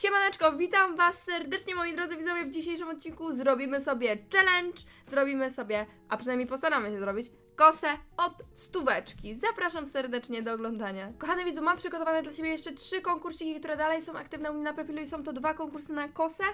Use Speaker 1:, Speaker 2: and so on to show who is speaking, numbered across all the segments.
Speaker 1: Siemaneczko, witam was serdecznie moi drodzy widzowie. W dzisiejszym odcinku zrobimy sobie challenge, zrobimy sobie, a przynajmniej postaramy się zrobić, kosę od stóweczki. Zapraszam serdecznie do oglądania. Kochany widzu, mam przygotowane dla Ciebie jeszcze trzy konkursiki, które dalej są aktywne u mnie na profilu i są to dwa konkursy na kosę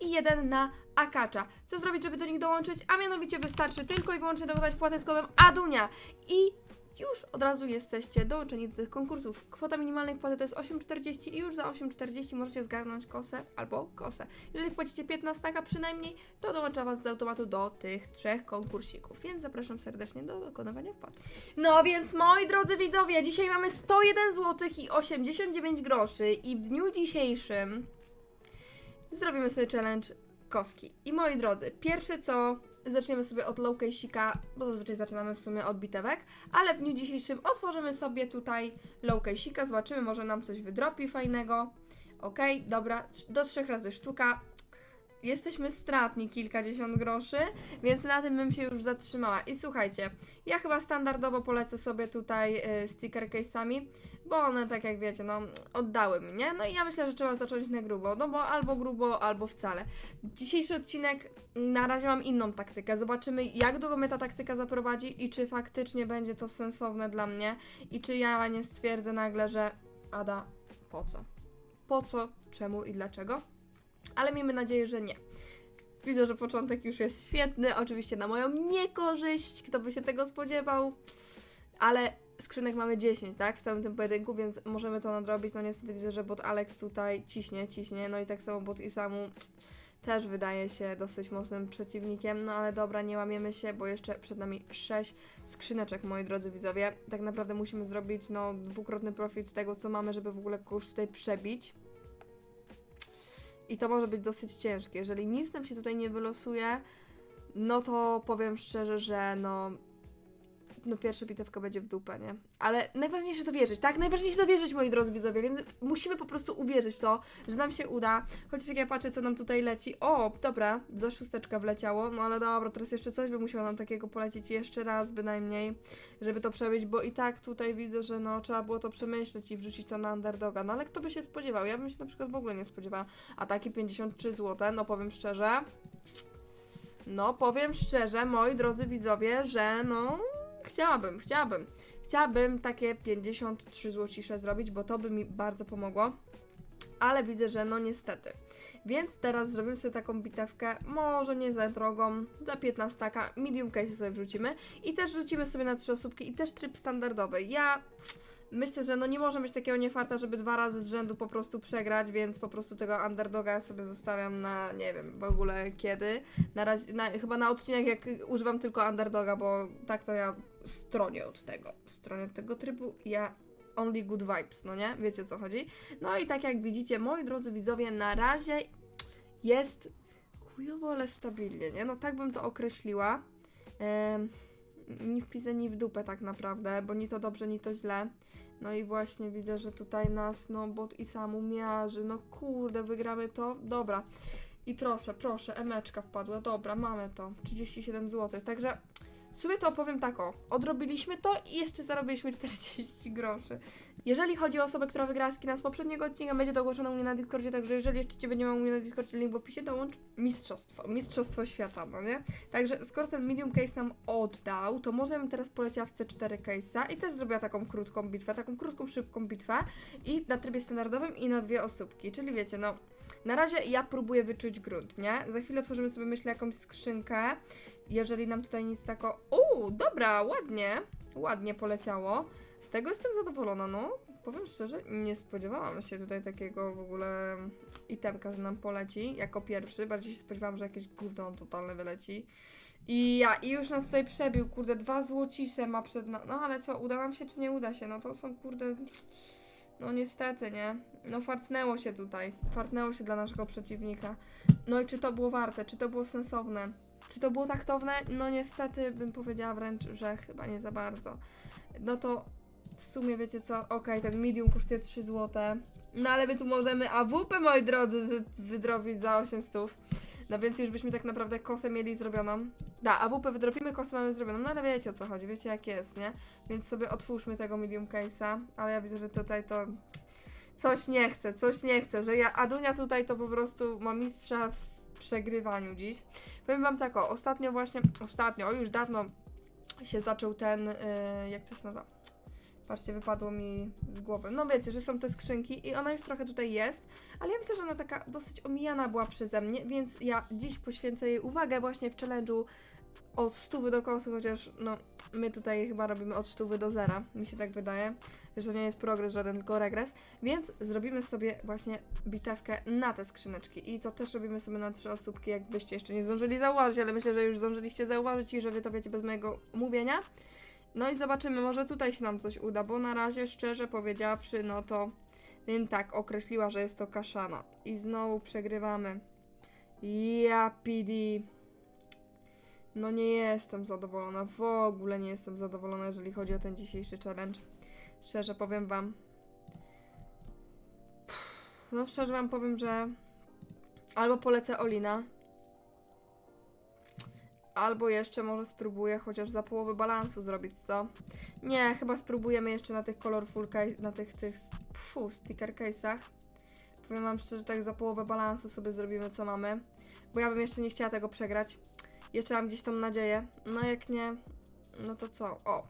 Speaker 1: i jeden na akacza. Co zrobić, żeby do nich dołączyć? A mianowicie wystarczy tylko i wyłącznie dokonać wpłatę z kodem ADUNIA i już od razu jesteście dołączeni do tych konkursów. Kwota minimalnej wpłaty to jest 8,40 i już za 8,40 możecie zgarnąć kosę albo kosę. Jeżeli wpłacicie 15 taka przynajmniej, to dołącza Was z automatu do tych trzech konkursików, więc zapraszam serdecznie do dokonywania wpłat. No więc moi drodzy widzowie, dzisiaj mamy 101 zł i 89 groszy i w dniu dzisiejszym zrobimy sobie challenge koski. I moi drodzy, pierwsze co zaczniemy sobie od low case'ika, bo zazwyczaj zaczynamy w sumie od bitewek, ale w dniu dzisiejszym otworzymy sobie tutaj low case'ika, zobaczymy, może nam coś wydropi fajnego. Ok, dobra, do trzech razy sztuka. Jesteśmy stratni kilkadziesiąt groszy, więc na tym bym się już zatrzymała. I słuchajcie, ja chyba standardowo polecę sobie tutaj y, sticker case'ami, bo one, tak jak wiecie, no, oddały mi, nie? No i ja myślę, że trzeba zacząć na grubo, no bo albo grubo, albo wcale. Dzisiejszy odcinek, na razie mam inną taktykę. Zobaczymy, jak długo mnie ta taktyka zaprowadzi i czy faktycznie będzie to sensowne dla mnie i czy ja nie stwierdzę nagle, że Ada, po co? Po co, czemu i dlaczego? Ale miejmy nadzieję, że nie. Widzę, że początek już jest świetny, oczywiście na moją niekorzyść, kto by się tego spodziewał, ale skrzynek mamy 10, tak, w całym tym pojedynku, więc możemy to nadrobić. No niestety widzę, że bot Alex tutaj ciśnie, ciśnie, no i tak samo bot Isamu też wydaje się dosyć mocnym przeciwnikiem, no ale dobra, nie łamiemy się, bo jeszcze przed nami 6 skrzyneczek, moi drodzy widzowie. Tak naprawdę musimy zrobić, no, dwukrotny profit tego, co mamy, żeby w ogóle kogoś tutaj przebić. I to może być dosyć ciężkie. Jeżeli nic nam się tutaj nie wylosuje, no to powiem szczerze, że no. No pierwsza bitewka będzie w dupę, nie? Ale najważniejsze to wierzyć, tak? Najważniejsze to wierzyć, moi drodzy widzowie, więc musimy po prostu uwierzyć w to, że nam się uda. Chociaż jak ja patrzę, co nam tutaj leci. O, dobra, do szósteczka wleciało. No ale dobra, teraz jeszcze coś by musiało nam takiego polecieć jeszcze raz bynajmniej, żeby to przebić, bo i tak tutaj widzę, że no trzeba było to przemyśleć i wrzucić to na underdoga. No ale kto by się spodziewał? Ja bym się na przykład w ogóle nie spodziewała. A takie 53 zł, no powiem szczerze. No, powiem szczerze, moi drodzy widzowie, że no, chciałabym, chciałabym. Chciałabym takie 53 złocisze zrobić, bo to by mi bardzo pomogło. Ale widzę, że no niestety. Więc teraz zrobimy sobie taką bitewkę, może nie za drogą, za 15 taka, medium case sobie wrzucimy i też wrzucimy sobie na trzy osóbki i też tryb standardowy. Ja myślę, że no nie może być takiego niefarta, żeby dwa razy z rzędu po prostu przegrać, więc po prostu tego underdoga sobie zostawiam na nie wiem w ogóle kiedy. Na razie, na, chyba na odcinek jak używam tylko underdoga, bo tak to ja stronię od tego, stronię od tego trybu. Ja only good vibes, no nie? Wiecie o co chodzi? No i tak jak widzicie, moi drodzy widzowie, na razie jest chujowo, ale stabilnie, nie? No tak bym to określiła. Em, ni w pizę, ni w dupę tak naprawdę, bo ni to dobrze, ni to źle. No i właśnie widzę, że tutaj nas, no, bot i samu miarzy. No kurde, wygramy to. Dobra. I proszę, proszę, emeczka wpadła. Dobra, mamy to. 37 zł. Także w sumie to opowiem tak o. Odrobiliśmy to i jeszcze zarobiliśmy 40 groszy. Jeżeli chodzi o osobę, która wygrała skina z poprzedniego odcinka, będzie to ogłoszone u mnie na Discordzie, także jeżeli jeszcze Ciebie nie ma u mnie na Discordzie, link w opisie, dołącz mistrzostwo, mistrzostwo świata, no nie? Także skoro ten medium case nam oddał, to może bym teraz poleciała w C4 case'a i też zrobiła taką krótką bitwę, taką krótką, szybką bitwę i na trybie standardowym i na dwie osóbki, czyli wiecie, no na razie ja próbuję wyczuć grunt, nie? Za chwilę otworzymy sobie, myślę, jakąś skrzynkę, jeżeli nam tutaj nic tako... Uuu, dobra, ładnie, ładnie poleciało. Z tego jestem zadowolona, no. Powiem szczerze, nie spodziewałam się tutaj takiego w ogóle itemka, że nam poleci jako pierwszy. Bardziej się spodziewałam, że jakieś gówno nam totalne wyleci. I ja, i już nas tutaj przebił, kurde, dwa złocisze ma przed na... No ale co, uda nam się czy nie uda się? No to są, kurde... No niestety, nie? No fartnęło się tutaj. Fartnęło się dla naszego przeciwnika. No i czy to było warte? Czy to było sensowne? Czy to było taktowne? No niestety bym powiedziała wręcz, że chyba nie za bardzo. No to w sumie wiecie co? Okej, ten medium kosztuje 3 zł. No ale my tu możemy AWP, moi drodzy, wy, wydrobić za 800. No więc już byśmy tak naprawdę kosę mieli zrobioną. Da, AWP wydropimy, kosę mamy zrobioną. No ale wiecie o co chodzi, wiecie jak jest, nie? Więc sobie otwórzmy tego medium case'a. Ale ja widzę, że tutaj to coś nie chcę, coś nie chcę, że ja, Adunia tutaj to po prostu ma mistrza w przegrywaniu dziś. Powiem wam tak, o, ostatnio właśnie, ostatnio, o, już dawno się zaczął ten, y, jak to się nazywa? Patrzcie, wypadło mi z głowy. No wiecie, że są te skrzynki i ona już trochę tutaj jest, ale ja myślę, że ona taka dosyć omijana była przeze mnie, więc ja dziś poświęcę jej uwagę właśnie w challenge'u od stówy do kosu, chociaż no my tutaj chyba robimy od stówy do zera, mi się tak wydaje, że to nie jest progres żaden, tylko regres, więc zrobimy sobie właśnie bitewkę na te skrzyneczki i to też robimy sobie na trzy osóbki, jakbyście jeszcze nie zdążyli zauważyć, ale myślę, że już zdążyliście zauważyć i że wy to wiecie bez mojego mówienia. No i zobaczymy, może tutaj się nam coś uda, bo na razie szczerze powiedziawszy, no to więc tak, określiła, że jest to kaszana. I znowu przegrywamy. Ja PD. No nie jestem zadowolona, w ogóle nie jestem zadowolona, jeżeli chodzi o ten dzisiejszy challenge. Szczerze powiem wam. No szczerze wam powiem, że albo polecę Olina, albo jeszcze może spróbuję chociaż za połowę balansu zrobić, co? Nie, chyba spróbujemy jeszcze na tych colorful case, na tych, tych, fu, sticker case'ach. Powiem wam szczerze, tak za połowę balansu sobie zrobimy, co mamy. Bo ja bym jeszcze nie chciała tego przegrać. Jeszcze mam gdzieś tą nadzieję. No jak nie, no to co? O,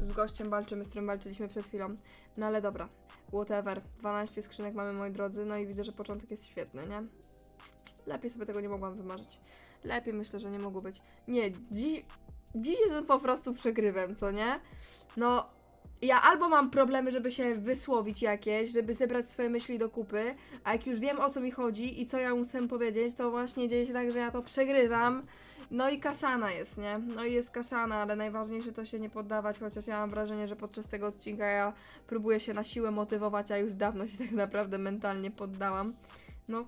Speaker 1: z gościem walczymy, z którym walczyliśmy przed chwilą. No ale dobra, whatever. 12 skrzynek mamy, moi drodzy, no i widzę, że początek jest świetny, nie? Lepiej sobie tego nie mogłam wymarzyć. Lepiej myślę, że nie mogło być. Nie, dziś, dziś jestem po prostu przegrywem, co nie? No, ja albo mam problemy, żeby się wysłowić jakieś, żeby zebrać swoje myśli do kupy, a jak już wiem o co mi chodzi i co ja chcę powiedzieć, to właśnie dzieje się tak, że ja to przegrywam. No i kaszana jest, nie? No i jest kaszana, ale najważniejsze to się nie poddawać, chociaż ja mam wrażenie, że podczas tego odcinka ja próbuję się na siłę motywować, a już dawno się tak naprawdę mentalnie poddałam. No,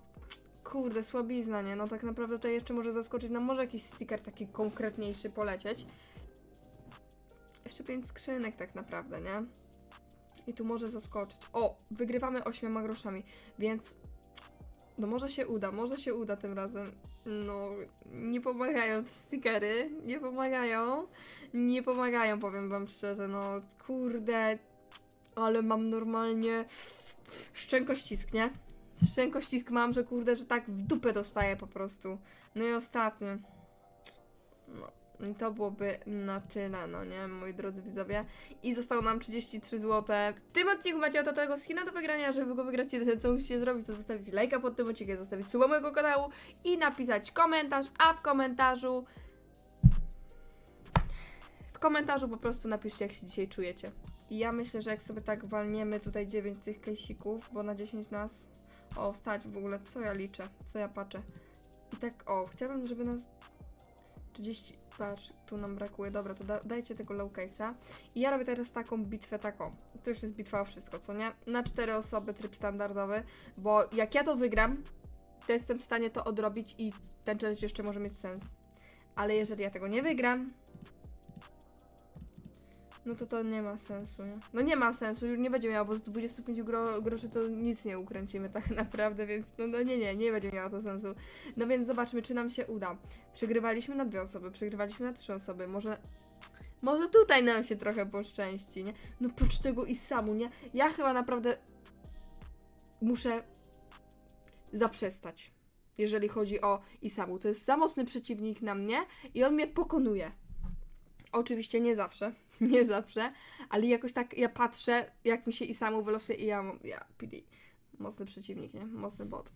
Speaker 1: kurde, słabizna, nie? No tak naprawdę tutaj jeszcze może zaskoczyć nam może jakiś sticker taki konkretniejszy polecieć. Jeszcze pięć skrzynek tak naprawdę, nie? I tu może zaskoczyć. O, wygrywamy ośmioma groszami, więc no może się uda, może się uda tym razem. No, nie pomagają te stickery, nie pomagają, nie pomagają, powiem wam szczerze, no kurde, ale mam normalnie szczękościsk, nie? Szczękościsk mam, że kurde, że tak w dupę dostaję po prostu. No i ostatnie. No. I to byłoby na tyle, no nie, moi drodzy widzowie. I zostało nam 33 zł. W tym odcinku macie oto tego skina do wygrania, żeby go wygrać, jedyne co musicie zrobić, to zostawić lajka pod tym odcinkiem, zostawić suba mojego kanału i napisać komentarz, a w komentarzu... W komentarzu po prostu napiszcie, jak się dzisiaj czujecie. I ja myślę, że jak sobie tak walniemy tutaj 9 tych kejsików, bo na 10 nas... O, stać w ogóle, co ja liczę, co ja patrzę. I tak, o, chciałabym, żeby nas 30, patrz, tu nam brakuje, dobra, to da, dajcie tego low case'a. I ja robię teraz taką bitwę taką, to już jest bitwa o wszystko, co nie? Na cztery osoby, tryb standardowy, bo jak ja to wygram, to jestem w stanie to odrobić i ten challenge jeszcze może mieć sens. Ale jeżeli ja tego nie wygram, no to to nie ma sensu, nie? No nie ma sensu, już nie będzie miało, bo z 25 gro groszy to nic nie ukręcimy tak naprawdę, więc no, no nie, nie, nie będzie miało to sensu. No więc zobaczmy, czy nam się uda. Przegrywaliśmy na dwie osoby, przegrywaliśmy na trzy osoby, może... Może tutaj nam się trochę poszczęści, nie? No pocz tego i samu, nie? Ja chyba naprawdę muszę zaprzestać, jeżeli chodzi o Isamu. To jest za mocny przeciwnik na mnie i on mnie pokonuje. Oczywiście nie zawsze, nie zawsze, ale jakoś tak ja patrzę, jak mi się Isamu wylosuje i ja ja, PD, mocny przeciwnik, nie? Mocny bot.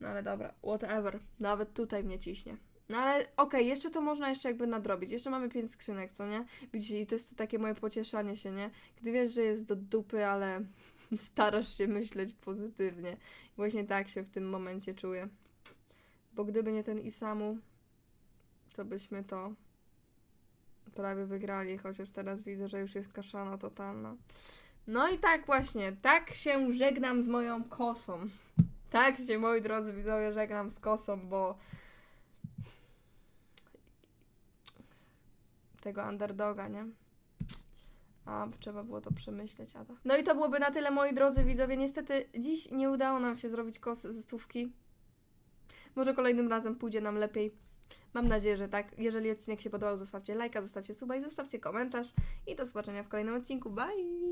Speaker 1: No ale dobra, whatever, nawet tutaj mnie ciśnie. No ale okej, jeszcze to można jeszcze jakby nadrobić. Jeszcze mamy pięć skrzynek, co nie? Widzicie, i to jest to takie moje pocieszanie się, nie? Gdy wiesz, że jest do dupy, ale starasz się myśleć pozytywnie. I właśnie tak się w tym momencie czuję. Bo gdyby nie ten Isamu, to byśmy to prawie wygrali, chociaż teraz widzę, że już jest kaszana totalna. No i tak właśnie, tak się żegnam z moją kosą. Tak się, moi drodzy widzowie, żegnam z kosą, bo tego underdoga, nie? A, trzeba było to przemyśleć, Ada. No i to byłoby na tyle, moi drodzy widzowie. Niestety dziś nie udało nam się zrobić kosy ze stówki. Może kolejnym razem pójdzie nam lepiej. Mam nadzieję, że tak. Jeżeli odcinek się podobał, zostawcie lajka, zostawcie suba i zostawcie komentarz. I do zobaczenia w kolejnym odcinku. Bye!